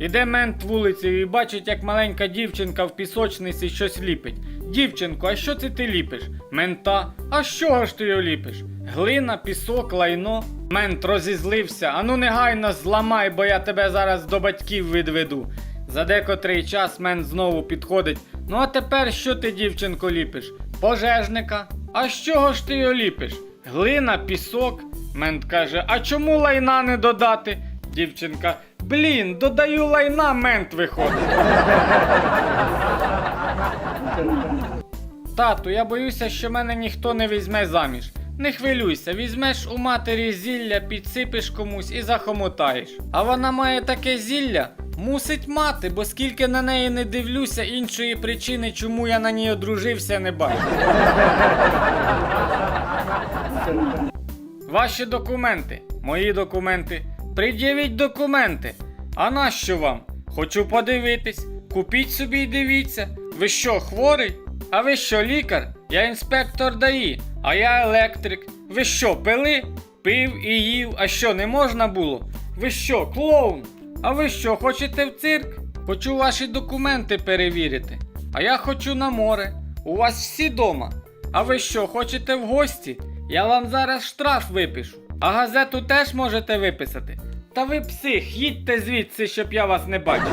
Іде мент вулицею і бачить, як маленька дівчинка в пісочниці щось ліпить. Дівчинко, а що це ти ліпиш? Мента, а з чого ж ти його ліпиш? Глина, пісок, лайно. Мент розізлився. Ану негайно зламай, бо я тебе зараз до батьків відведу. За декотрий час мент знову підходить. Ну а тепер що ти, дівчинко, ліпиш? Пожежника. А з чого ж ти його ліпиш? Глина, пісок. Мент каже, а чому лайна не додати? Дівчинка, блін, додаю лайна, мент виходить. Тату, я боюся, що мене ніхто не візьме заміж. Не хвилюйся, візьмеш у матері зілля, підсипиш комусь і захомотаєш. А вона має таке зілля, мусить мати, бо скільки на неї не дивлюся, іншої причини, чому я на ній одружився, не бачу. Ваші документи, мої документи. Пред'явіть документи. А нащо вам? Хочу подивитись. Купіть собі й дивіться. Ви що, хворий? А ви що, лікар? Я інспектор ДАІ, а я електрик. Ви що, пили? Пив і їв, а що, не можна було? Ви що, клоун? А ви що, хочете в цирк? Хочу ваші документи перевірити. А я хочу на море. У вас всі дома. А ви що, хочете в гості? Я вам зараз штраф випишу. А газету теж можете виписати. Та ви псих, їдьте звідси, щоб я вас не бачив.